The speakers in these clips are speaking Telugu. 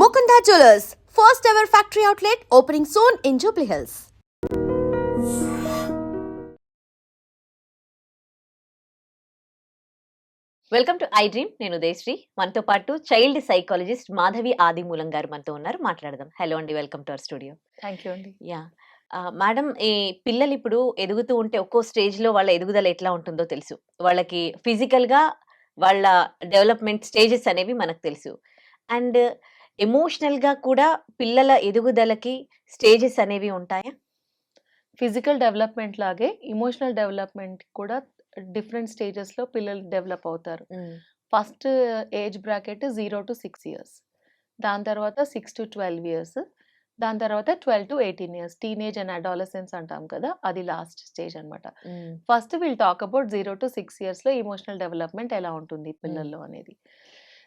Mukunda Jewelers, first ever factory outlet opening soon in Jubilee Hills. Welcome to iDream నేను ఉదయశ్రీ. మనతో పాటు చైల్డ్ సైకాలజిస్ట్ మాధవి ఆదిమూలం గారు మనతో ఉన్నారు. మాట్లాడదాం. హలో అండి. Welcome to our studio thank you అండి. యా మేడం ఈ పిల్లలు ఇప్పుడు ఎదుగుతూ ఉంటే ఒక్కో స్టేజ్లో వాళ్ళ ఎదుగుదల ఎట్లా ఉంటుందో తెలుసు. వాళ్ళకి ఫిజికల్గా వాళ్ళ డెవలప్మెంట్ స్టేజెస్ అనేవి మనకు తెలుసు. అండ్ ఎమోషనల్గా కూడా పిల్లల ఎదుగుదలకి స్టేజెస్ అనేవి ఉంటాయా? ఫిజికల్ డెవలప్మెంట్ లాగే ఇమోషనల్ డెవలప్మెంట్ కూడా డిఫరెంట్ స్టేజెస్లో పిల్లలు డెవలప్ అవుతారు. First age bracket zero to six years. దాని తర్వాత సిక్స్ టు ట్వెల్వ్ ఇయర్స్. దాని తర్వాత twelve to eighteen years. Teenage and adolescence అంటాం కదా అది లాస్ట్ స్టేజ్ అన్నమాట. First will talk about zero to six ఇయర్స్లో ఇమోషనల్ డెవలప్మెంట్ ఎలా ఉంటుంది పిల్లల్లో అనేది.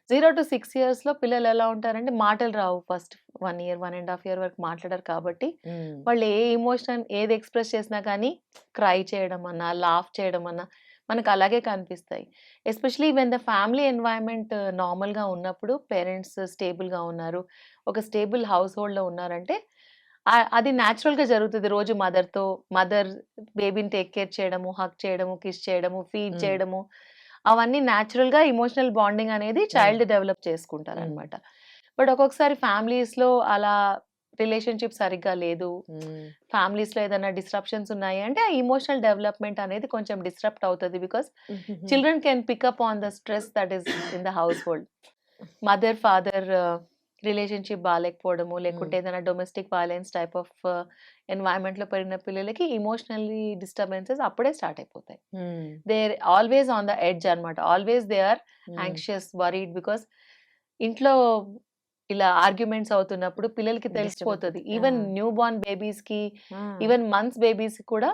జీరో టు సిక్స్ ఇయర్స్లో పిల్లలు ఎలా ఉంటారంటే మాటలు రావు first one year one and half year వరకు మాట్లాడరు కాబట్టి వాళ్ళు ఏ ఎమోషన్ ఏది ఎక్స్ప్రెస్ చేసినా కానీ క్రై చేయడం అన్నా లాఫ్ చేయడం అన్నా మనకు అలాగే కనిపిస్తాయి. Especially when the family environment నార్మల్గా ఉన్నప్పుడు పేరెంట్స్ స్టేబుల్గా ఉన్నారు ఒక స్టేబుల్ హౌస్ హోల్డ్లో ఉన్నారంటే అది న్యాచురల్గా జరుగుతుంది. రోజు మదర్తో మదర్ బేబీని టేక్ కేర్ చేయడము హక్ చేయడము కిస్ చేయడము ఫీడ్. చేయడము అవన్నీ న్యాచురల్గా ఇమోషనల్ బాండింగ్ అనేది చైల్డ్ డెవలప్ చేసుకుంటారు అనమాట బట్ ఒక్కొక్కసారి ఫ్యామిలీస్లో అలా రిలేషన్షిప్ సరిగ్గా లేదు. ఫ్యామిలీస్లో ఏదైనా డిస్ట్రప్షన్స్ ఉన్నాయి అంటే ఆ ఇమోషనల్ డెవలప్మెంట్ అనేది కొంచెం డిస్టర్బ్ అవుతుంది because children can pick up on the stress that is in the household mother father relationship బాగాలేకపోవడము లేకుంటే ఏదైనా డొమెస్టిక్ వైలెన్స్ టైప్ ఆఫ్ ఎన్వైరన్మెంట్లో పెరిగిన పిల్లలకి ఇమోషనల్లీ డిస్టర్బెన్సెస్ అప్పుడే స్టార్ట్ అయిపోతాయి. They always on the edge అనమాట always they are anxious worried because ఇంట్లో ఇలా ఆర్గ్యుమెంట్స్ అవుతున్నప్పుడు పిల్లలకి తెలిసిపోతుంది. ఈవెన్. న్యూ బార్న్ బేబీస్కి ఈవెన్ మంత్స్ బేబీస్ కూడా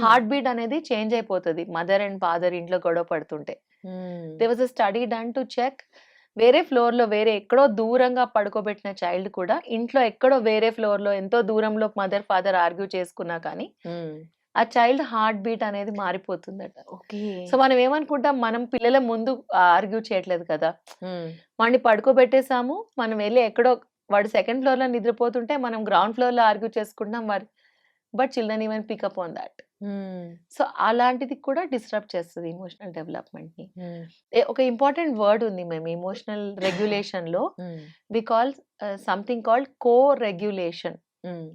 హార్ట్ బీట్ అనేది చేంజ్ అయిపోతుంది. మదర్ అండ్ ఫాదర్ ఇంట్లో గొడవ పడుతుంటే. They was a study done to check వేరే ఫ్లోర్లో వేరే ఎక్కడో దూరంగా పడుకోబెట్టిన చైల్డ్ కూడా ఇంట్లో ఎక్కడో వేరే ఫ్లోర్లో ఎంతో దూరంలో మదర్ ఫాదర్ ఆర్గ్యూ చేసుకున్నా కానీ ఆ చైల్డ్ హార్ట్ బీట్ అనేది మారిపోతుందట. ఓకే. సో మనం ఏమనుకుంటాం? మనం పిల్లల ముందు ఆర్గ్యూ చేయట్లేదు కదా. వాడిని పడుకోబెట్టేసాము మనం వెళ్ళి ఎక్కడో వాడు సెకండ్ ఫ్లోర్లో నిద్రపోతుంటే మనం గ్రౌండ్ ఫ్లోర్లో ఆర్గ్యూ చేసుకుంటాం మరి but children even pick up on that so అలాంటిది కూడా డిస్టర్బ్ చేస్తుంది ఇమోషనల్ డెవలప్మెంట్ని ఒక ఇంపార్టెంట్ వర్డ్ ఉంది మేము emotional రెగ్యులేషన్లో we call something called co regulation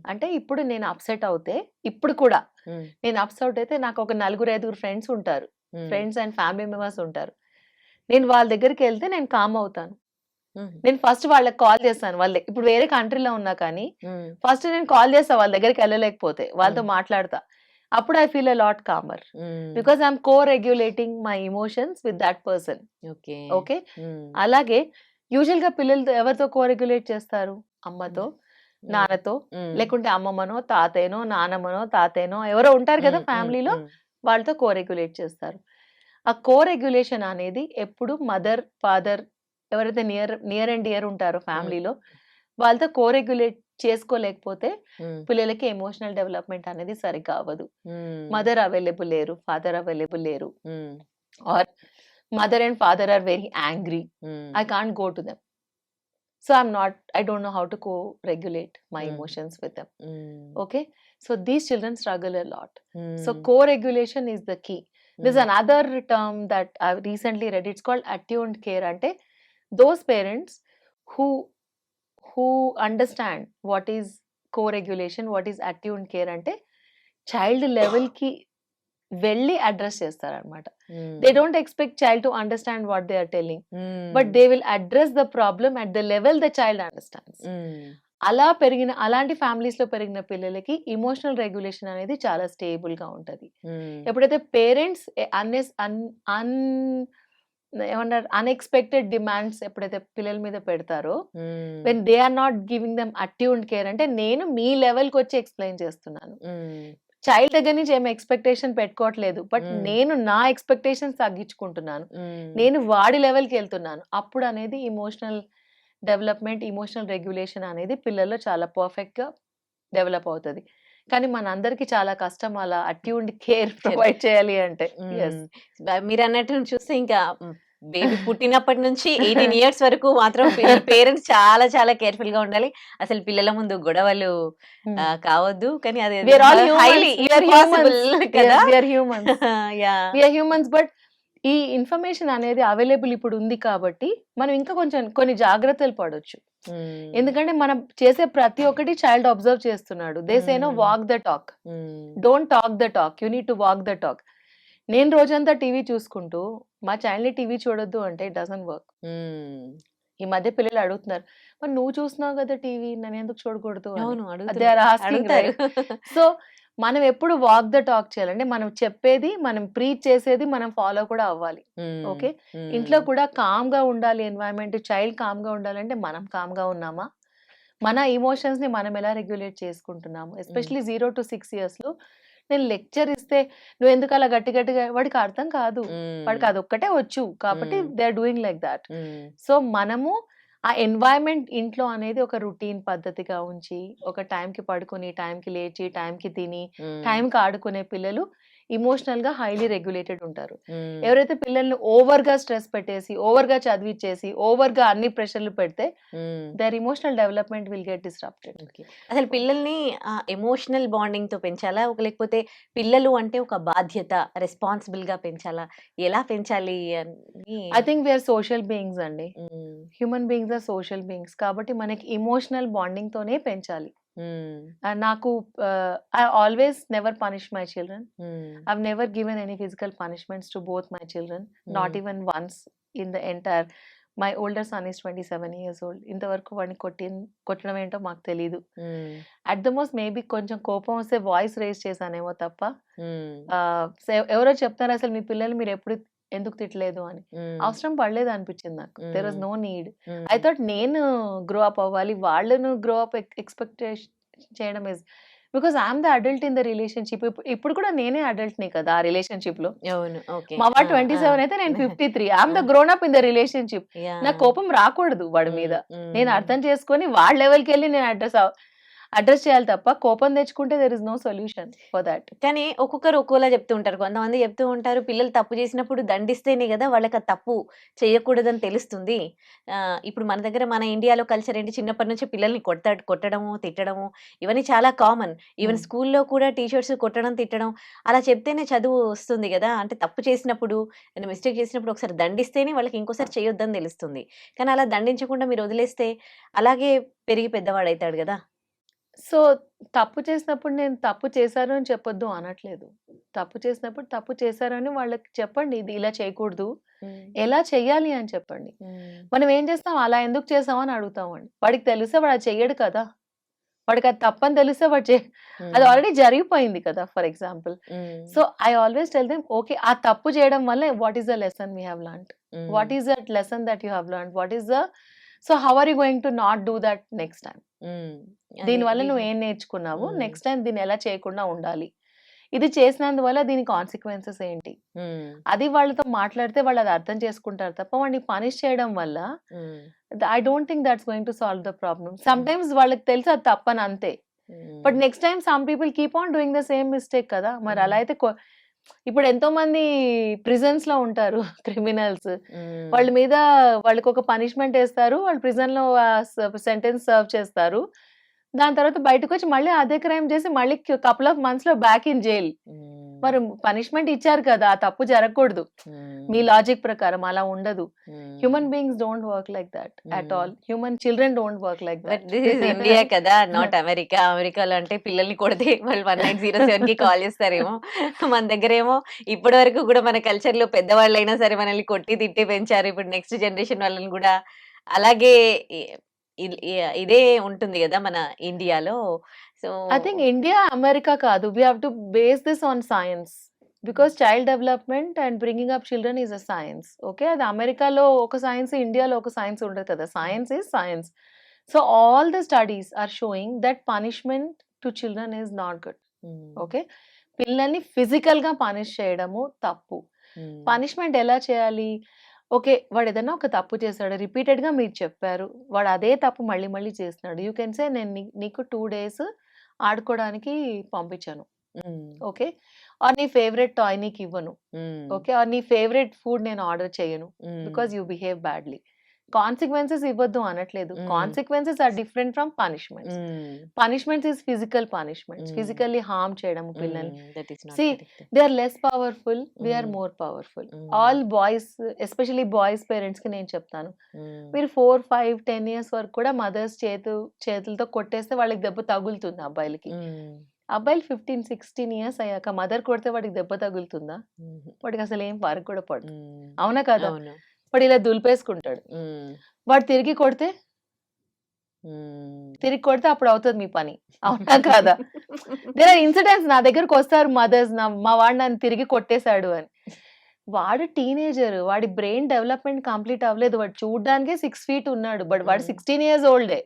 అంటే ఇప్పుడు నేను అప్సెట్ అవుతే ఇప్పుడు కూడా నేను అప్సెట్ అయితే నాకు ఒక నలుగురు ఐదుగురు ఫ్రెండ్స్ ఉంటారు. ఫ్రెండ్స్ అండ్ ఫ్యామిలీ మెంబర్స్ ఉంటారు. నేను వాళ్ళ దగ్గరికి వెళ్తే నేను కామ్ అవుతాను. నేను ఫస్ట్ వాళ్ళకి కాల్ చేస్తాను. వాళ్ళ ఇప్పుడు వేరే కంట్రీలో ఉన్నా కానీ ఫస్ట్ నేను కాల్ చేస్తా వాళ్ళ దగ్గరికి వెళ్ళలేకపోతే వాళ్ళతో. మాట్లాడతా. అప్పుడు I feel a lot calmer because I'm co regulating my emotions with that person okay okay అలాగే యూజువల్గా పిల్లలతో ఎవరితో కో రెగ్యులేట్ చేస్తారు? అమ్మతో? నాన్నతో? లేకుంటే అమ్మమ్మనో తాతయ్యనో నానమ్మనో తాతయ్యనో ఎవరో ఉంటారు కదా ఫ్యామిలీలో వాళ్ళతో కో రెగ్యులేట్ చేస్తారు. ఆ కో రెగ్యులేషన్ అనేది ఎప్పుడు మదర్ ఫాదర్ ఎవరైతే నియర్ నియర్ అండ్ డియర్ ఉంటారో ఫ్యామిలీలో వాళ్ళతో కో రెగ్యులేట్ చేసుకోలేకపోతే పిల్లలకి ఎమోషనల్ డెవలప్మెంట్ అనేది సరిగ్గా అవ్వదు. మదర్ అవైలబుల్ లేరు ఫాదర్ అవైలబుల్ లేరు. Or mother and father are very angry. I can't go to them. So I'm not I don't know how to co regulate my. Emotions with them. Okay? So these children struggle a lot. So co-regulation is the key there's another term that i've recently read it's called attuned care ante those parents who who understand what is co-regulation what is attuned care అంటే చైల్డ్ లెవెల్కి వెళ్ళి అడ్రస్ చేస్తారనమాట they don't expect child to understand what they are telling but they will address the problem at the level the child understands అలా పెరిగిన అలాంటి families లో పెరిగిన పిల్లలకి ఇమోషనల్ రెగ్యులేషన్ అనేది చాలా స్టేబుల్గా ఉంటది. ఎప్పుడైతే పేరెంట్స్ అన్ అన్ ఏమన్నారు అన్ఎక్స్పెక్టెడ్ డిమాండ్స్ ఎప్పుడైతే పిల్లల మీద పెడతారో when they are not giving them attuned care అంటే నేను మీ లెవెల్కి వచ్చి ఎక్స్ప్లెయిన్ చేస్తున్నాను. చైల్డ్ దగ్గర నుంచి ఏమి ఎక్స్పెక్టేషన్ పెట్టుకోవట్లేదు బట్. నేను నా ఎక్స్పెక్టేషన్స్ తగ్గించుకుంటున్నాను. నేను వాడి లెవెల్కి వెళ్తున్నాను. అప్పుడు అనేది ఇమోషనల్ డెవలప్మెంట్ ఇమోషనల్ రెగ్యులేషన్ అనేది పిల్లల్లో చాలా పర్ఫెక్ట్గా డెవలప్ అవుతుంది. కానీ మనందరికీ చాలా కష్టం అలా అట్యూన్డ్ కేర్ ప్రొవైడ్ చేయాలి అంటే. మీరు అన్నట్టు చూస్తే ఇంకా బేబీ పుట్టినప్పటి నుంచి ఎయిటీన్ ఇయర్స్ వరకు మాత్రం పేరెంట్స్ చాలా చాలా కేర్ఫుల్గా ఉండాలి. అసలు పిల్లల ముందు గొడవలు కావద్దు. కానీ అది హ్యూమన్స్ బట్ ఈ ఇన్ఫర్మేషన్ అనేది అవైలబుల్ ఇప్పుడు ఉంది కాబట్టి మనం ఇంకా కొంచెం కొన్ని జాగ్రత్తలు పడవచ్చు ఎందుకంటే మనం చేసే ప్రతి ఒక్కటి చైల్డ్ అబ్జర్వ్ చేస్తున్నాడు. They say no Hmm. Walk the talk don't talk the talk you need to walk the talk నేను రోజంతా టీవీ చూసుకుంటూ మా చైల్డ్ని టీవీ చూడొద్దు అంటే ఇట్ డజన్ వర్క్. ఈ మధ్య పిల్లలు అడుగుతున్నారు మరి నువ్వు చూస్తున్నావు కదా టీవీ నేను ఎందుకు చూడకూడదు? సో మనం ఎప్పుడు వాక్ ద టాక్ చేయాలంటే మనం చెప్పేది మనం ప్రీచ్ చేసేది మనం ఫాలో కూడా అవ్వాలి. ఓకే? ఇంట్లో కూడా కామ్గా ఉండాలి ఎన్వైరన్మెంట్ చైల్డ్ కామ్గా ఉండాలంటే మనం కామ్గా ఉన్నామా? మన ఎమోషన్స్ని మనం ఎలా రెగ్యులేట్ చేసుకుంటున్నాము? ఎస్పెషలీ జీరో టు సిక్స్ ఇయర్స్లో నేను లెక్చర్ ఇస్తే నువ్వు ఎందుకు అలా గట్టి గట్టిగా వాడికి అర్థం కాదు. వాడికి అది ఒక్కటే వచ్చు. కాబట్టి. They are doing like that so మనము ఆ ఎన్వైరన్మెంట్ ఇంట్లో అనేది ఒక రొటీన్ పద్ధతిగా ఉంచి ఒక టైంకి పడుకొని టైంకి లేచి టైంకి తిని టైంకి ఆడుకునే పిల్లలు ఇమోషనల్గా హైలీ రెగ్యులేటెడ్ ఉంటారు. ఎవరైతే పిల్లల్ని ఓవర్గా స్ట్రెస్ పెట్టేసి ఓవర్గా చదివిచ్చేసి ఓవర్గా అన్ని ప్రెషర్లు పెడితే their emotional development will get disrupted అసలు పిల్లల్ని ఎమోషనల్ బాండింగ్తో పెంచాలా? ఒక లేకపోతే పిల్లలు అంటే ఒక బాధ్యత రెస్పాన్సిబుల్గా పెంచాలా? ఎలా పెంచాలి అని? I think we're social beings అండి. Human beings are social beings కాబట్టి మనకి ఇమోషనల్ బాండింగ్ తోనే పెంచాలి. నాకు I always never punish my children. I've never given any physical punishments to both my children, not Mm. even once in the entire. My older son is 27 years old. ఇంతవరకు వాడిని కొట్టి కొట్టడం ఏంటో మాకు తెలీదు hmm. At the most maybe కొంచెం కోపం వస్తే వాయిస్ రేస్ చేశానేమో తప్ప. ఆ, సే- ఎవరో చెప్తారు అసలు మీ పిల్లలు మీరు ఎప్పుడు ఎందుకు తిట్టలేదు అని. అవసరం పడలేదు అనిపించింది నాకు. There was. No need. I thought నేను గ్రో అప్ అవ్వాలి వాళ్ళను గ్రో అప్ ఎక్స్పెక్టేషన్ చేయడం is because I'm the adult in the relationship ఇప్పుడు కూడా నేనే అడల్ట్ని కదా ఆ రిలేషన్షిప్లో. మా వాడు ట్వంటీ సెవెన్ అయితే నేను fifty three I'm the grown up in the relationship నా కోపం రాకూడదు వాడి మీద. నేను అర్థం చేసుకొని వాళ్ళ లెవెల్కి వెళ్ళి నేను అడ్రస్ అడ్రస్ చేయాలి తప్ప కోపం తెచ్చుకుంటే there is no solution for that కానీ ఒక్కొక్కరు ఒక్కోలా చెప్తూ ఉంటారు. కొంతమంది చెప్తూ ఉంటారు పిల్లలు తప్పు చేసినప్పుడు దండిస్తేనే కదా వాళ్ళకి ఆ తప్పు చేయకూడదని తెలుస్తుంది. ఇప్పుడు మన దగ్గర మన ఇండియాలో కల్చర్ ఏంటి? చిన్నప్పటి నుంచి పిల్లల్ని కొట్ట కొట్టడము తిట్టడము ఇవన్నీ చాలా కామన్ ఈవెన్ Hmm. స్కూల్లో కూడా టీచర్స్ కొట్టడం తిట్టడం అలా చెప్తేనే చదువు వస్తుంది కదా. అంటే తప్పు చేసినప్పుడు మిస్టేక్ చేసినప్పుడు ఒకసారి దండిస్తేనే వాళ్ళకి ఇంకోసారి చేయొద్దని తెలుస్తుంది. కానీ అలా దండించకుండా మీరు వదిలేస్తే అలాగే పెరిగి పెద్దవాడవుతాడు కదా. సో తప్పు చేసినప్పుడు నేను తప్పు చేశాను అని చెప్పొద్దు అనట్లేదు. తప్పు చేసినప్పుడు తప్పు చేశారు అని వాళ్ళకి చెప్పండి ఇది ఇలా చేయకూడదు. ఎలా చెయ్యాలి అని చెప్పండి. మనం ఏం చేస్తాం? అలా ఎందుకు చేసామని అడుగుతామండి వాడికి తెలిస్తే వాడు అది చెయ్యడు కదా. వాడికి అది తప్పని తెలిస్తే వాడు చే అది ఆల్రెడీ జరిగిపోయింది కదా for example. So I always tell them okay ఆ తప్పు చేయడం వల్ల what is the lesson we have learn what is that lesson that you have learn what is the so how are you going to not do that next time దీనివల్ల నువ్వు ఏం నేర్చుకున్నావు. నెక్స్ట్ టైం దీన్ని ఎలా చేయకుండా ఉండాలి? ఇది చేసినందువల్ల దీని కాన్సిక్వెన్సెస్ ఏంటి? అది వాళ్ళతో మాట్లాడితే వాళ్ళు అది అర్థం చేసుకుంటారు తప్ప వాడిని పనిష్ చేయడం వల్ల I don't think that's going to solve the problem. Some times వాళ్ళకి తెలుసు అది తప్పని అంతే. But next time some people keep on doing the same mistake కదా! మరి అలా అయితే ఇప్పుడు ఎంతో మంది ప్రిజన్స్లో ఉంటారు క్రిమినల్స్. వాళ్ళ మీద వాళ్ళకి ఒక పనిష్మెంట్ వేస్తారు వాళ్ళు ప్రిజన్లో సెంటెన్స్ సర్వ్ చేస్తారు. దాని తర్వాత బయటకు వచ్చి మళ్ళీ అదే క్రైమ్ చేసి మళ్ళీ కపుల్ ఆఫ్ మంత్స్లో బ్యాక్ ఇన్ జైల్. మరి పనిష్మెంట్ ఇచ్చారు కదా ఆ తప్పు జరగకూడదు. మీ లాజిక్ ప్రకారం అలా ఉండదు. Human beings don't work like that at. All human children don't work like that this is India కదా నాట్ అమెరికా అమెరికాలో అంటే పిల్లల్ని కొడితే వాళ్ళు వన్ నైన్ జీరో సెవెన్కి కాల్ చేస్తారేమో. మన దగ్గర ఏమో ఇప్పటి వరకు కూడా మన కల్చర్లో పెద్దవాళ్ళు అయినా సరే మనల్ని కొట్టి తిట్టి పెంచారు. ఇప్పుడు నెక్స్ట్ జనరేషన్ వాళ్ళని కూడా అలాగే ఇదే ఉంటుంది కదా మన ఇండియాలో so I think India America కాదు. We have to base this on science because child development and bringing up children is a science okay అది అమెరికాలో ఒక సైన్స్ ఇండియాలో ఒక సైన్స్ ఉండదు కదా. Science is science so all the studies are showing that punishment to children is not good okay పిల్లల్ని ఫిజికల్గా పనిష్ చేయడము తప్పు. పనిష్మెంట్ ఎలా చేయాలి? ఓకే వాడు ఏదైనా ఒక తప్పు చేశాడు రిపీటెడ్గా మీరు చెప్పారు వాడు అదే తప్పు మళ్ళీ మళ్ళీ చేస్తున్నాడు. యూ కెన్ సే నేను నీకు టూ డేస్ ఆడుకోవడానికి పంపించాను. ఓకే? ఆర్ నీ ఫేవరెట్ టాయ్ నీకు ఇవ్వను. ఓకే? ఆర్ నీ ఫేవరెట్ ఫుడ్ నేను ఆర్డర్ చేయను. Because you behave badly. Consequences ఇవ్వద్దు అనట్లేదు. Consequences are different from punishments punishments is physical punishments. Physically harm చేయడం పిల్లల్ని See, they are less powerful we're Mm. More powerful all boys especially boys పేరెంట్స్కి నేను చెప్తాను. మీరు ఫోర్ ఫైవ్ టెన్ ఇయర్స్ వరకు కూడా మదర్స్ చేతు చేతులతో కొట్టేస్తే వాళ్ళకి దెబ్బ తగులుతుంది అబ్బాయిలకి? అబ్బాయిలు ఫిఫ్టీన్ సిక్స్టీన్ ఇయర్స్ అయ్యాక మదర్ కొడితే వాడికి దెబ్బ తగులుతుందా? వాడికి అసలు ఏం వరకు కూడా పడదు. అవునా కదా? అవును. వాడు ఇలా దులిపేసుకుంటాడు. వాడు తిరిగి కొడితే? తిరిగి కొడితే అప్పుడు అవుతుంది మీ పని. అవునా కాదా? దేర్ ఆర్ ఇన్సిడెంట్స్ నా దగ్గరకు వస్తారు మదర్స్ నా మా వాడు నన్ను తిరిగి కొట్టేశాడు అని. వాడు టీనేజర్ వాడి బ్రెయిన్ డెవలప్మెంట్ కంప్లీట్ అవ్వలేదు. వాడు చూడడానికే సిక్స్ ఫీట్ ఉన్నాడు బట్ వాడు. సిక్స్టీన్ ఇయర్స్ ఓల్డే.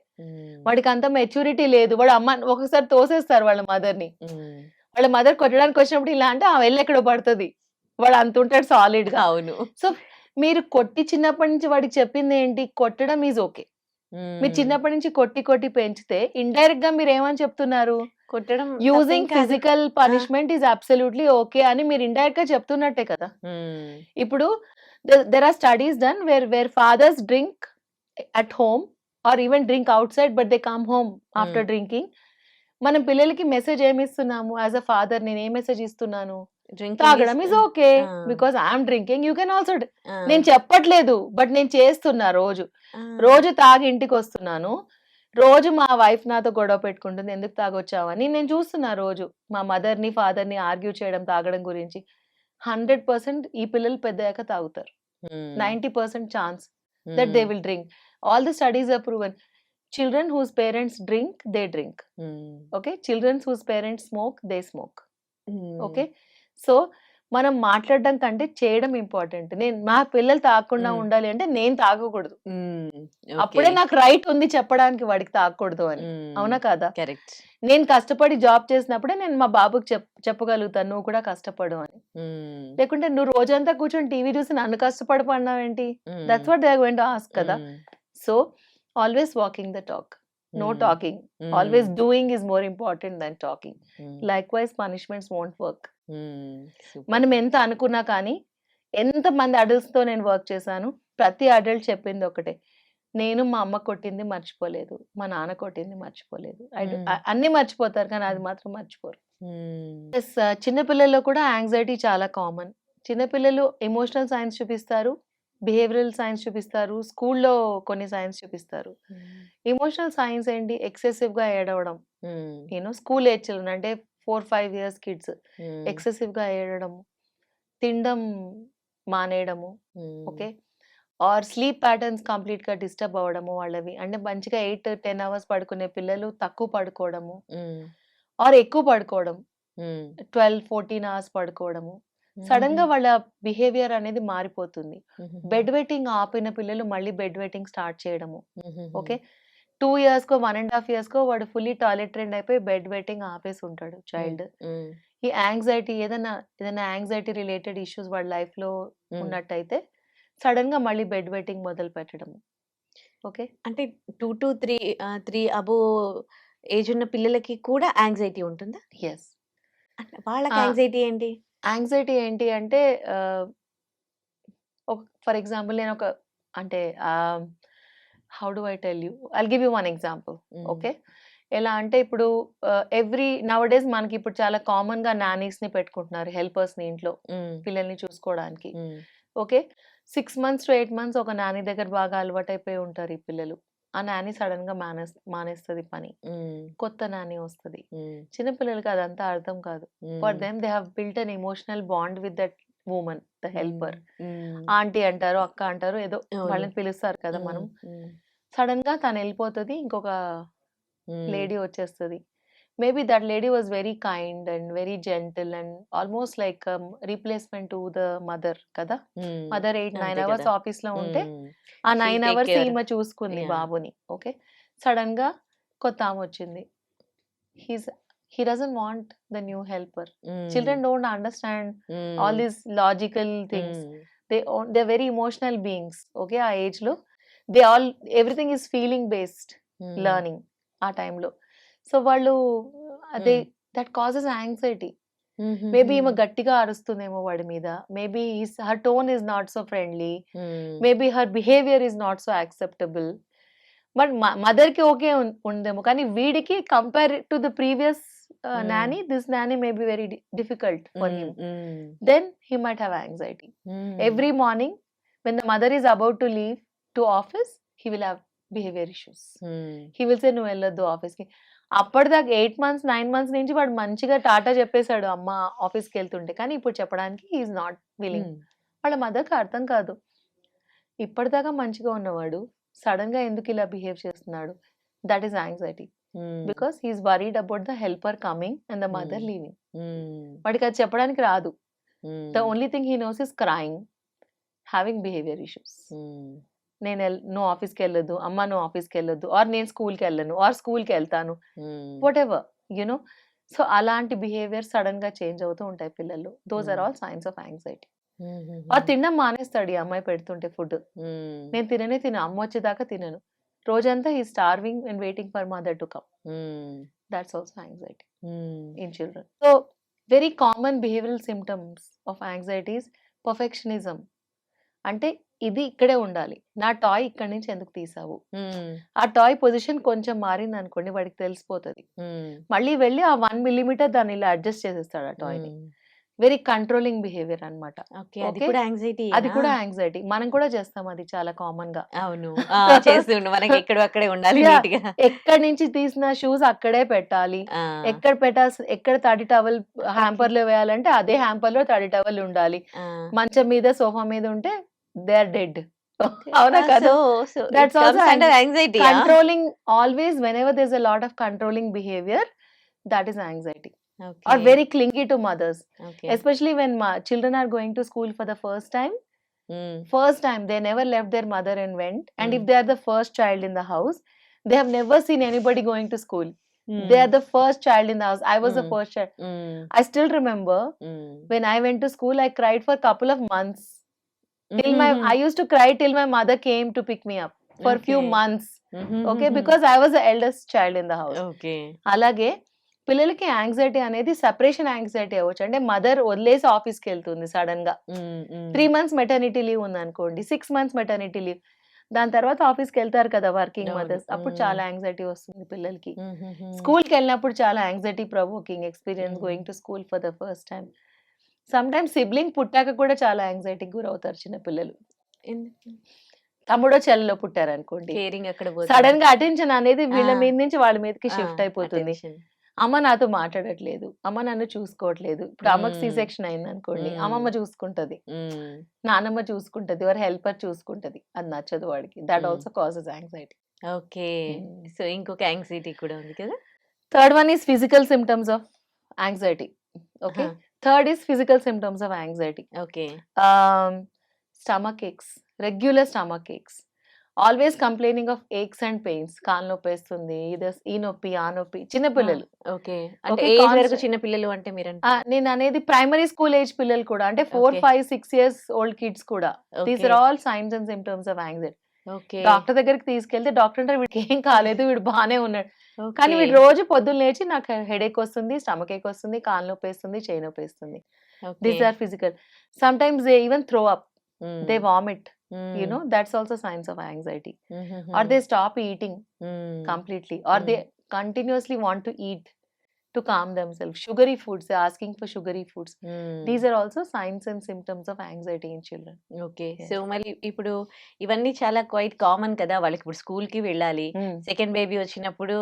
వాడికి అంత మెచ్యూరిటీ లేదు. వాడు అమ్మ ఒకసారి తోసేస్తారు వాళ్ళ మదర్ని. వాళ్ళ మదర్ కొట్టడానికి వచ్చినప్పుడు ఇలా అంటే ఆ వెళ్ళి ఎక్కడో పడుతుంది. వాడు అంత ఉంటాడు సాలిడ్గా. అవును. మీరు కొట్టి చిన్నప్పటి నుంచి వాడికి చెప్పింది ఏంటి? కొట్టడం ఈజ్ ఓకే మీరు చిన్నప్పటి నుంచి కొట్టి కొట్టి పెంచితే ఇండైరెక్ట్గా మీరు ఏమని చెప్తున్నారు? కొట్టడం using physical punishment is absolutely okay అని మీరు ఇండైరెక్ట్గా చెప్తున్నట్టే కదా. ఇప్పుడు there are studies done where where fathers drink at home or even drink outside but they come home. After. Drinking మనం పిల్లలకి మెసేజ్ ఏమి ఇస్తున్నాము? యాజ్ అ ఫాదర్ నేను ఏ మెసేజ్ ఇస్తున్నాను? తాగడం is okay. Because I'm drinking you can also నేను చెప్పట్లేదు బట్ నేను చేస్తున్నా రోజు. రోజు తాగి ఇంటికి వస్తున్నాను రోజు మా వైఫ్ నాతో గొడవ పెట్టుకుంటుంది ఎందుకు తాగొచ్చావని నేను చూస్తున్నా రోజు. మా మదర్ని ఫాదర్ని ఆర్గ్యూ చేయడం తాగడం గురించి. హండ్రెడ్ పర్సెంట్ ఈ పిల్లలు పెద్దయ్యాక తాగుతారు. Ninety percent chance that they will drink all the studies are proven children whose parents drink they drink okay childrens whose parents smoke they smoke okay so మనం మాట్లాడడం కంటే చేయడం ఇంపార్టెంట్. నేను మా పిల్లలు తాగకుండా. ఉండాలి అంటే నేను తాగకూడదు. అప్పుడే నాకు రైట్ ఉంది చెప్పడానికి వాడికి తాగకూడదు అని. అవునా కదా? కరెక్ట్. నేను కష్టపడి జాబ్ చేసినప్పుడే నేను మా బాబుకి చెప్ చెప్పగలుగుతాను నువ్వు కూడా కష్టపడు అని. లేకుంటే నువ్వు రోజంతా కూర్చొని టీవీ చూసి నన్ను కష్టపడిపడినావేంటి that's what they going to ask కదా. So always walking the talk no talking always doing is more important than talking likewise punishments won't work మనం ఎంత అనుకున్నా కానీ ఎంత మంది adults తో నేను వర్క్ చేశాను ప్రతి అడల్ట్ చెప్పింది ఒకటే. నేను మా అమ్మ కొట్టింది మర్చిపోలేదు మా నాన్న కొట్టింది మర్చిపోలేదు. I do-. అ- అన్ని మర్చిపోతారు కానీ అది మాత్రం మర్చిపోరు. ప్లస్ చిన్నపిల్లల్లో కూడా యాంగ్జైటీ చాలా కామన్. చిన్నపిల్లలు ఎమోషనల్ సైన్స్ చూపిస్తారు బిహేవియరల్ సైన్స్ చూపిస్తారు స్కూల్లో కొన్ని సైన్స్ చూపిస్తారు. ఎమోషనల్ సైన్స్ ఏంటి? ఎక్సెసివ్గా ఏడవడం నేను స్కూల్ ఏజ్ చిల్డ్రన్ అంటే ఫోర్ ఫైవ్ ఇయర్స్ కిడ్స్ ఎక్సెసివ్గా ఏడవడము తినడం మానేయడము ఓకే? ఆర్ స్లీప్ ప్యాటర్న్స్ కంప్లీట్గా డిస్టర్బ్ అవ్వడము వాళ్ళవి. అంటే మంచిగా ఎయిట్ టెన్ అవర్స్ పడుకునే పిల్లలు తక్కువ పడుకోవడము. ఆర్ ఎక్కువ పడుకోవడం. ట్వెల్వ్ ఫోర్టీన్ అవర్స్ పడుకోవడము. సడన్గా వాళ్ళ బిహేవియర్ అనేది మారిపోతుంది. బెడ్ వెట్టింగ్ ఆపిన పిల్లలు మళ్ళీ బెడ్ వెట్టింగ్ స్టార్ట్ చేయడము. ఓకే? టూ ఇయర్స్ కో వన్ అండ్ హాఫ్ ఇయర్స్ కో వాడు ఫుల్లీ టాయిలెట్ ట్రెండ్ అయిపోయి బెడ్ వెట్టింగ్ ఆపేసి ఉంటాడు చైల్డ్. ఈ యాంగ్జైటీ ఏదైనా ఏదైనా యాంగ్జైటీ రిలేటెడ్ ఇష్యూస్ వాళ్ళ లైఫ్లో ఉన్నట్టయితే సడన్గా మళ్ళీ బెడ్ వెట్టింగ్ మొదలు పెట్టడం ఓకే? అంటే two to three three above age ఉన్న పిల్లలకి కూడా యాంగ్జైటీ ఉంటుందా? ఎస్ వాళ్ళకి. యాంగ్జైటీ ఏంటి? యాంగ్జైటీ ఏంటి అంటే ఫర్ ఎగ్జాంపుల్ నేను ఒక అంటే how do I tell you I give you one example okay ఎలా అంటే ఇప్పుడు ఎవ్రీ నవ్ డేస్ మనకి ఇప్పుడు చాలా కామన్గా నానీస్ని పెట్టుకుంటున్నారు హెల్పర్స్ని ఇంట్లో పిల్లల్ని చూసుకోవడానికి okay six months to eight months ఒక నాని దగ్గర బాగా అలవాటైపోయి ఉంటారు ఈ పిల్లలు. ఆ నాని సడన్గా మానేస్ మానేస్తుంది పని. కొత్త నాని వస్తుంది. చిన్నపిల్లలకి అదంతా అర్థం కాదు. For them they have built an emotional bond with that woman the helper. Aunty అంటారు అక్క అంటారు ఏదో వాళ్ళని పిలుస్తారు కదా మనం. సడన్గా తను వెళ్ళిపోతుంది ఇంకొక లేడీ వచ్చేస్తుంది. Maybe that lady was very kind and very gentle and almost like replacement to the mother కదా. Mother eight nine hours. ఆఫీస్లో ఉంటే ఆ నైన్ అవర్స్. ఈమె చూసుకుంది. బాబుని ఓకే. సడన్గా కొత్త ఆమె వచ్చింది. He's he doesn't want the new helper children don't understand all these logical things they they very emotional beings okay ఆ ఏజ్లో. They all everything is feeling based learning ఆ టైంలో సో వాళ్ళు అదే దట్ కాజెస్ యాంగ్జైటీ మేబీ ఈమె గట్టిగా అరుస్తుందేమో వాడి మీద. Maybe her tone is not so friendly maybe her behaviour is not so acceptable but మదర్కి ఓకే ఉందేమో. కానీ వీడికి compare to the previous. Nanny this nanny may be very difficult for him. Then he might have anxiety. every morning when the mother is about to leave to office he will have behavior issues he will say నువ్వు వెళ్ళొద్దు ఆఫీస్కి. అప్పటిదాకా ఎయిట్ మంత్స్ నైన్ మంత్స్ నుంచి వాడు మంచిగా టాటా చెప్పేశాడు అమ్మ ఆఫీస్కి వెళ్తుంటే. కానీ ఇప్పుడు చెప్పడానికి ఈజ్ నాట్ విల్లింగ్. వాళ్ళ మదర్కి అర్థం కాదు. ఇప్పటిదాకా మంచిగా ఉన్నవాడు సడన్గా ఎందుకు ఇలా బిహేవ్ చేస్తున్నాడు? That is anxiety. Because he's worried about the helper coming and the mother. Leaving. వాడికి అది చెప్పడానికి రాదు. The only thing he knows is crying having behaviour issues. నేను నువ్వు ఆఫీస్కి వెళ్ళొద్దు అమ్మ నువ్వు ఆఫీస్కి వెళ్ళొద్దు ఆర్ నేను స్కూల్కి వెళ్ళను ఆర్ స్కూల్కి వెళ్తాను. వాట్ ఎవర్ యునో సో అలాంటి బిహేవియర్ సడన్గా చేంజ్ అవుతూ ఉంటాయి పిల్లలు those are. All signs of anxiety or తినడం మానేస్తాడు ఈ అమ్మాయి పెడుతుంటే ఫుడ్. నేను తిననే తిన అమ్మ వచ్చేదాకా తినను. రోజంతా ఈ starving and waiting for mother to come. That's also anxiety children. So, very common behavioral symptoms of anxiety is perfectionism. అంటే ఇది ఇక్కడే ఉండాలి. నా టాయ్ ఇక్కడి నుంచి ఎందుకు తీసావు? ఆ టాయ్ పొజిషన్ కొంచెం మారింది అనుకోండి వాడికి తెలిసిపోతుంది. మళ్ళీ వెళ్ళి ఆ వన్ మిల్లీమీటర్ దాన్ని ఇలా అడ్జస్ట్ చేసేస్తాడు ఆ టాయ్ని వెరీ కంట్రోలింగ్ బిహేవియర్ అన్నమాట. ఓకే అది. కూడా యాంగ్జైటీ అది కూడా యాంగ్జైటీ మనం కూడా చేస్తాం అది చాలా కామన్గా. అవును. మనకి ఎక్కడ అక్కడే ఉండాలి ఎక్కడి నుంచి తీసిన షూస్ అక్కడే పెట్టాలి. ఎక్కడ పెట్టాల్సి ఎక్కడ తడి టవల్ హ్యాంపర్లో వేయాలంటే అదే హ్యాంపర్లో తడి టవల్ ఉండాలి. మంచం మీద సోఫా మీద ఉంటే దే ఆర్ డెడ్ అవునా కదా? Controlling always whenever there's a lot of controlling behaviour that is anxiety okay. or very clingy to mothers okay. especially when ma- children are going to school for the first time mm. first time they never left their mother and went and mm. if hmm. they are the first child in the house they have never seen anybody going to school Mm. They are hmm. the first child in the house. I was mm. the hmm. first child. Mm. I still remember when I went to school, I cried for a couple of months. Till my, mm-hmm. I used to cry till my mother came to pick me up for a few months. Mm-hmm. Okay, mm-hmm. because I was the eldest child in the house. Okay. Alage, పిల్లలకి యాంగ్జైటీ అనేది సెపరేషన్ యాంగ్జైటీ అవ్వచ్చు అంటే మదర్ వదిలేసి ఆఫీస్కి వెళ్తుంది సడన్గా. త్రీ మంత్స్ మెటర్నిటీ లీవ్ ఉంది అనుకోండి సిక్స్ మంత్స్ మెటర్నిటీ లీవ్ దాని తర్వాత ఆఫీస్కి వెళ్తారు కదా వర్కింగ్ మదర్స్ అప్పుడు. చాలా యాంగ్జైటీ వస్తుంది పిల్లలకి. స్కూల్కి వెళ్ళినప్పుడు చాలా anxiety provoking experience. Going to school for the first time sometimes sibling పుట్టాక కూడా చాలా యాంగ్జైటీకి గురవుతారు చిన్న పిల్లలు? తమ్ముడో చెల్లలో పుట్టారు అనుకోండి సడన్గా అటెన్షన్ అనేది వీళ్ళ. మీద నుంచి వాళ్ళ మీదకి షిఫ్ట్ అయిపోతుంది అమ్మ నాతో మాట్లాడట్లేదు. అమ్మ నన్ను చూసుకోవట్లేదు. ఇప్పుడు అమ్మకి సి. సెక్షన్ అయింది అనుకోండి. అమ్మమ్మ చూసుకుంటది. నానమ్మ చూసుకుంటది ఎవరు హెల్పర్ చూసుకుంటది. అది నచ్చదు వాడికి. That. Also causes anxiety okay. So ఇంకొక యాంగ్జైటీ కూడా ఉంది కదా? Third one is physical symptoms of anxiety okay. Third is physical symptoms of anxiety okay. Stomach aches regular stomach aches always complaining of aches and pains. కాలు నొప్పి వేస్తుంది ఇది ఈ నొప్పి ఆ నొప్పి చిన్నపిల్లలు ఓకే. అంటే వరకు చిన్న పిల్లలు అంటే మీరు నేను అనేది ప్రైమరీ స్కూల్ ఏజ్ పిల్లలు కూడా. అంటే four. Five six years old kids కూడా. These are all signs and symptoms of anxiety doctor దగ్గరికి తీసుకెళ్తే డాక్టర్ అంటే వీడికి ఏం కాలేదు వీడు బాగానే ఉన్నాడు. కానీ వీడు రోజు పొద్దున్న లేచి నాకు హెడేక్ వస్తుంది స్టమక్ ఏక్ వస్తుంది కాలు నొప్పి వేస్తుంది చేయి నొప్పి వేస్తుంది. These are physical sometimes they even throw up Hmm. they vomit. You hmm. know that's also signs of anxiety. Hmm, or they stop eating completely. Or they continuously want to eat to calm themselves. Sugary foods they're asking for sugary foods. These are also signs and symptoms of anxiety in children. Okay. So మరి ఇప్పుడు ఇవన్నీ చాలా క్వైట్ కామన్ కదా. వాళ్ళకి ఇప్పుడు స్కూల్కి వెళ్ళాలి సెకండ్ బేబీ వచ్చినప్పుడు.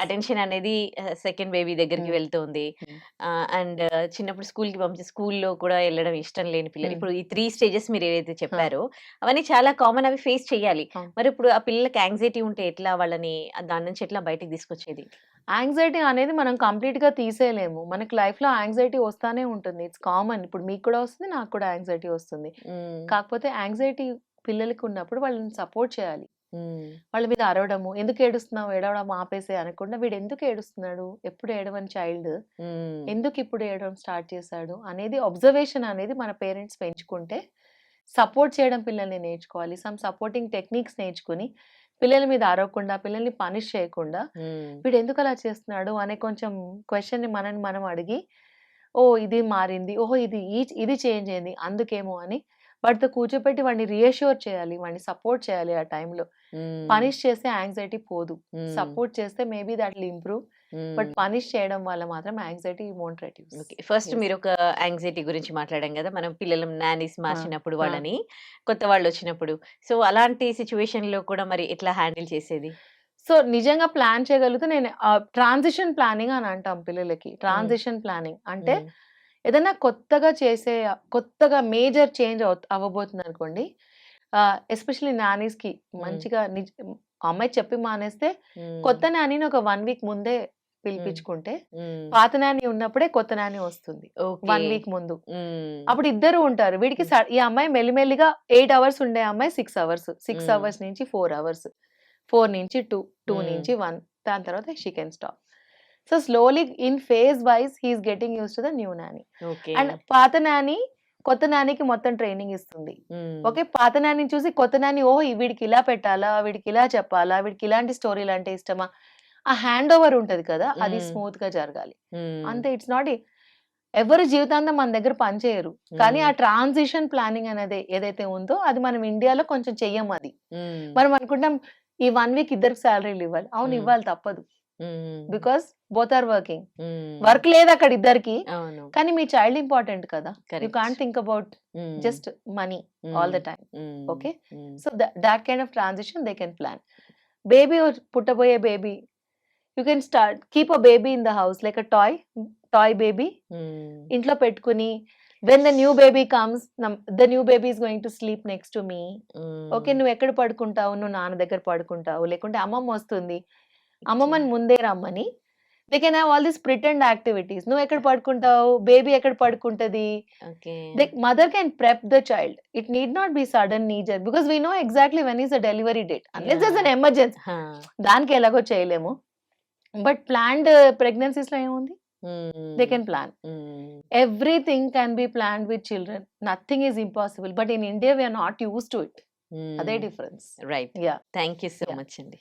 అటెన్షన్ అనేది సెకండ్ బేబీ దగ్గరికి Mm. వెళ్తుంది. Mm. అండ్ చిన్నప్పుడు స్కూల్కి పంపించి స్కూల్లో కూడా వెళ్ళడం ఇష్టం లేని పిల్లలు. Mm. ఇప్పుడు ఈ త్రీ స్టేజెస్ మీరు ఏవైతే చెప్పారో అవన్నీ చాలా కామన్ అవి ఫేస్ చేయాలి. మరి ఇప్పుడు ఆ పిల్లలకి యాంగ్జైటీ ఉంటే ఎట్లా వాళ్ళని దాని నుంచి ఎట్లా బయటికి తీసుకొచ్చేది? యాంగ్జైటీ అనేది మనం కంప్లీట్గా తీసేయలేము మనకి లైఫ్లో యాంగ్జైటీ వస్తానే ఉంటుంది ఇట్స్ కామన్ ఇప్పుడు మీకు కూడా వస్తుంది నాకు కూడా యాంగ్జైటీ వస్తుంది. కాకపోతే యాంగ్జైటీ పిల్లలకి ఉన్నప్పుడు వాళ్ళని సపోర్ట్ చేయాలి. వాళ్ళ మీద అరవడము ఎందుకు ఏడుస్తున్నావు ఏడవడం ఆపేసే అనకుండా వీడు ఎందుకు ఏడుస్తున్నాడు ఎప్పుడు ఏడవని చైల్డ్. ఎందుకు ఇప్పుడు ఏడవడం స్టార్ట్ చేశాడు అనేది అబ్జర్వేషన్ అనేది మన పేరెంట్స్ పెంచుకుంటే సపోర్ట్ చేయడం పిల్లల్ని నేర్చుకోవాలి. సమ్ సపోర్టింగ్ టెక్నిక్స్ నేర్చుకుని పిల్లల మీద అరవకుండా పిల్లల్ని పనిష్ చేయకుండా. వీడు ఎందుకు అలా చేస్తున్నాడు అనే కొంచెం క్వశ్చన్ని మనని మనం అడిగి ఓ ఇది మారింది ఓహో ఇది ఈ- ఇది చేంజ్ అయింది అందుకేమో అని వాటితో కూర్చోపెట్టి వాడిని రియేష్యూర్ చేయాలి వాడిని సపోర్ట్ చేయాలి ఆ టైంలో. పనిష్ చేస్తే యాంగ్జైటీ పోదు. సపోర్ట్ చేస్తే maybe that improve but punish చేయడం వల్ల మాత్రం anxiety won't reduce. First Yes. మీరు ఒక యాంగ్జైటీ గురించి మాట్లాడాం కదా! మనం పిల్లలు నానీస్ మార్చినప్పుడు. వాళ్ళని కొత్త వాళ్ళు వచ్చినప్పుడు సో అలాంటి సిచ్యువేషన్లో కూడా మరి ఎట్లా హ్యాండిల్ చేసేది? సో నిజంగా ప్లాన్ చేయగలిగితే నేను ట్రాన్సిషన్ ప్లానింగ్ అని అంటాం పిల్లలకి. Transition planning. అంటే. ఏదైనా కొత్తగా చేసే కొత్తగా మేజర్ చేంజ్ అవ్వబోతుంది అనుకోండి ఎస్పెషల్లీ నానీస్కి మంచిగా అమ్మాయి చెప్పి మానేస్తే. కొత్త నానీని ఒక వన్ వీక్ ముందే పిలిపించుకుంటే. పాత నాని ఉన్నప్పుడే కొత్త నాని వస్తుంది వన్. వీక్ ముందు. అప్పుడు ఇద్దరు ఉంటారు వీడికి ఈ అమ్మాయి మెల్లిమెల్లిగా ఎయిట్ అవర్స్ ఉండే అమ్మాయి సిక్స్ అవర్స్ సిక్స్. అవర్స్ నుంచి ఫోర్ అవర్స్ ఫోర్ నుంచి టూ టూ. నుంచి వన్ దాని తర్వాత she can stop so slowly in phase wise he's getting used to the new nanny. And పాత నాని కొత్త నానికి మొత్తం ట్రైనింగ్ ఇస్తుంది. ఓకే పాత నాని చూసి కొత్త నాని ఓ ఈ వీడికి ఇలా పెట్టాలా వీడికి ఇలా చెప్పాలా వీడికి ఇలాంటి స్టోరీలు అంటే ఇష్టమా ఆ హ్యాండ్ ఓవర్ ఉంటది కదా అది. స్మూత్గా జరగాలి. అంతే ఇట్స్ నాట్ ఎవరు జీవితాంతం మన దగ్గర పనిచేయరు కానీ ఆ. ట్రాన్సిషన్ ప్లానింగ్ అనేది ఏదైతే ఉందో అది మనం ఇండియాలో కొంచెం చెయ్యం అది. మనం అనుకుంటాం ఈ వన్ వీక్ ఇద్దరికి సాలరీలు ఇవ్వాలి అవును. ఇవ్వాలి తప్పదు. Because both are working. Work లేదు అక్కడ ఇద్దరికి కానీ మీ చైల్డ్ ఇంపార్టెంట్ కదా you. Can't think about. Just money all the time? Hmm. So that's kind of transition they can plan baby పుట్టబోయే baby you can start keep a baby in the house like a toy toy baby hmm. ఇంట్లో పెట్టుకుని when the new baby comes the new baby is going to sleep next to me okay. నువ్వు ఎక్కడ పడుకుంటావు? నువ్వు నాన్న దగ్గర పడుకుంటావు? లేకుంటే అమ్మమ్మ వస్తుంది. అమ్మమ్మని ముందే రమ్మని. They can have all this pretend activities నువ్వు ఎక్కడ పడుకుంటావు? బేబీ ఎక్కడ పడుకుంటది? Mother can prep the child it need not be sudden నీజర్ because we know exactly when is the delivery date unless this an. Emergency. దానికి ఎలాగో చేయలేము. బట్ ప్లాన్డ్ ప్రెగ్నెన్సీస్లో ఏముంది they. Can plan. Everything can be plan with children nothing is impossible but in India we're not used to it అదే. Difference right ya thank you so Yeah. Much అండి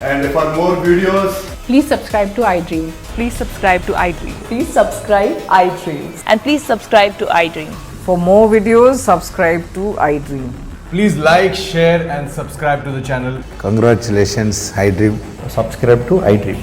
And for more videos, Please subscribe to iDream. Please subscribe to iDream. Please subscribe iDream. And please subscribe to iDream. For more videos, subscribe to iDream. please like, share, and subscribe to the channel. Congratulations, iDream. subscribe to iDream.